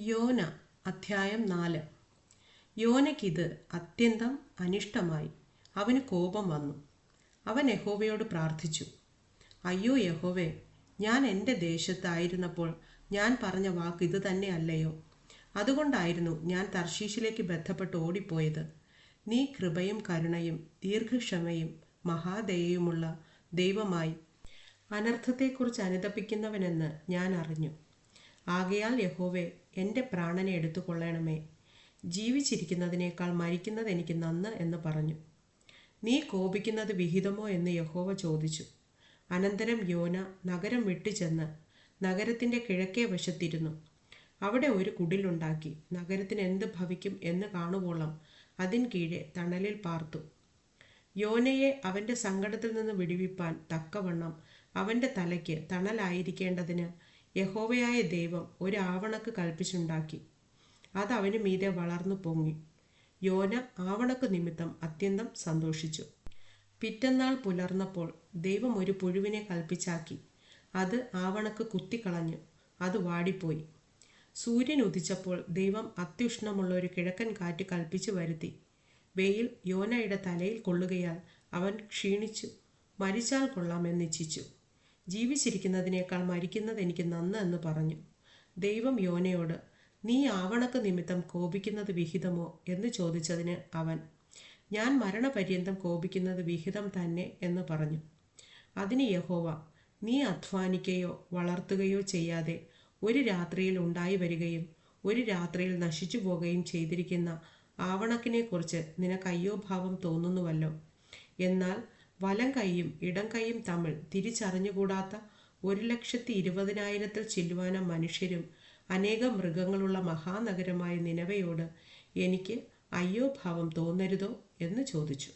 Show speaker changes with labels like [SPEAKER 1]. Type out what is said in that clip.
[SPEAKER 1] യോന അധ്യായം നാല്. യോനയ്ക്കിത് അത്യന്തം അനിഷ്ടമായി. അവന് കോപം വന്നു. അവൻ യഹോവയോട് പ്രാർത്ഥിച്ചു. അയ്യോ യഹോവേ ഞാൻ എന്റെ ദേശത്തായിരുന്നപ്പോൾ ഞാൻ പറഞ്ഞ വാക്ക് ഇത് തന്നെ അല്ലയോ? അതുകൊണ്ടായിരുന്നു ഞാൻ തർശീഷിലേക്ക് ബന്ധപ്പെട്ട് ഓടിപ്പോയത്. നീ കൃപയും കരുണയും ദീർഘക്ഷമയും മഹാദയയുമുള്ള ദൈവമായി അനർത്ഥത്തെക്കുറിച്ച് അനുതപിക്കുന്നവനെന്ന് ഞാൻ അറിഞ്ഞു. ആകയാൽ യഹോവേ എന്റെ പ്രാണനെ എടുത്തുകൊള്ളണമേ. ജീവിച്ചിരിക്കുന്നതിനേക്കാൾ മരിക്കുന്നത് എനിക്ക് നന്ന് എന്ന് പറഞ്ഞു. നീ കോപിക്കുന്നത് വിഹിതമോ എന്ന് യഹോവ ചോദിച്ചു. അനന്തരം യോന നഗരം വിട്ടുചെന്ന് നഗരത്തിന്റെ കിഴക്കേ വശത്തിരുന്നു. അവിടെ ഒരു കുടിലുണ്ടാക്കി നഗരത്തിന് എന്ത് ഭവിക്കും എന്ന് കാണുവോളം അതിൻ കീഴെ തണലിൽ പാർത്തു. യോനയെ അവന്റെ സങ്കടത്തിൽ നിന്ന് വിടുവിപ്പാൻ തക്കവണ്ണം അവന്റെ തലയ്ക്ക് തണലായിരിക്കേണ്ടതിന് യഹോവയായ ദൈവം ഒരു ആവണക്ക് കൽപ്പിച്ചുണ്ടാക്കി. അത് അവന് മീതെ വളർന്നു പൊങ്ങി. യോന ആവണക്ക് നിമിത്തം അത്യന്തം സന്തോഷിച്ചു. പിറ്റന്നാൾ പുലർന്നപ്പോൾ ദൈവം ഒരു പുഴുവിനെ കൽപ്പിച്ചാക്കി. അത് ആവണക്ക് കുത്തിക്കളഞ്ഞു. അത് വാടിപ്പോയി. സൂര്യൻ ഉദിച്ചപ്പോൾ ദൈവം അത്യുഷ്ണമുള്ള ഒരു കിഴക്കൻ കാറ്റ് കൽപ്പിച്ചു വരുത്തി. വെയിൽ യോനയുടെ തലയിൽ കൊള്ളുകയാൽ അവൻ ക്ഷീണിച്ചു. മരിച്ചാൽ കൊള്ളാമെന്നിച്ഛിച്ചു ജീവിച്ചിരിക്കുന്നതിനേക്കാൾ മരിക്കുന്നത് എനിക്ക് നന്ന് എന്ന് പറഞ്ഞു. ദൈവം യോനയോട് നീ ആവണക്ക് നിമിത്തം കോപിക്കുന്നത് വിഹിതമോ? എന്ന് ചോദിച്ചതിന് അവൻ ഞാൻ മരണപര്യന്തം കോപിക്കുന്നത് വിഹിതം തന്നെ എന്ന് പറഞ്ഞു. അതിന് യഹോവ നീ അധ്വാനിക്കുകയോ വളർത്തുകയോ ചെയ്യാതെ ഒരു രാത്രിയിൽ ഉണ്ടായി വരികയും ഒരു രാത്രിയിൽ നശിച്ചു പോകുകയും ചെയ്തിരിക്കുന്ന ആവണക്കിനെക്കുറിച്ച് നിനക്ക് അയ്യോഭാവം തോന്നുന്നുവല്ലോ. എന്നാൽ വലം കൈയും ഇടം കൈയും തമ്മിൽ തിരിച്ചറിഞ്ഞുകൂടാത്ത ഒരു ലക്ഷത്തി ഇരുപതിനായിരത്തിൽ ചില്ലുവാനം മനുഷ്യരും അനേകം മൃഗങ്ങളുള്ള മഹാനഗരമായ നിലവയോട് എനിക്ക് അയ്യോ ഭാവം തോന്നരുതോ എന്ന് ചോദിച്ചു.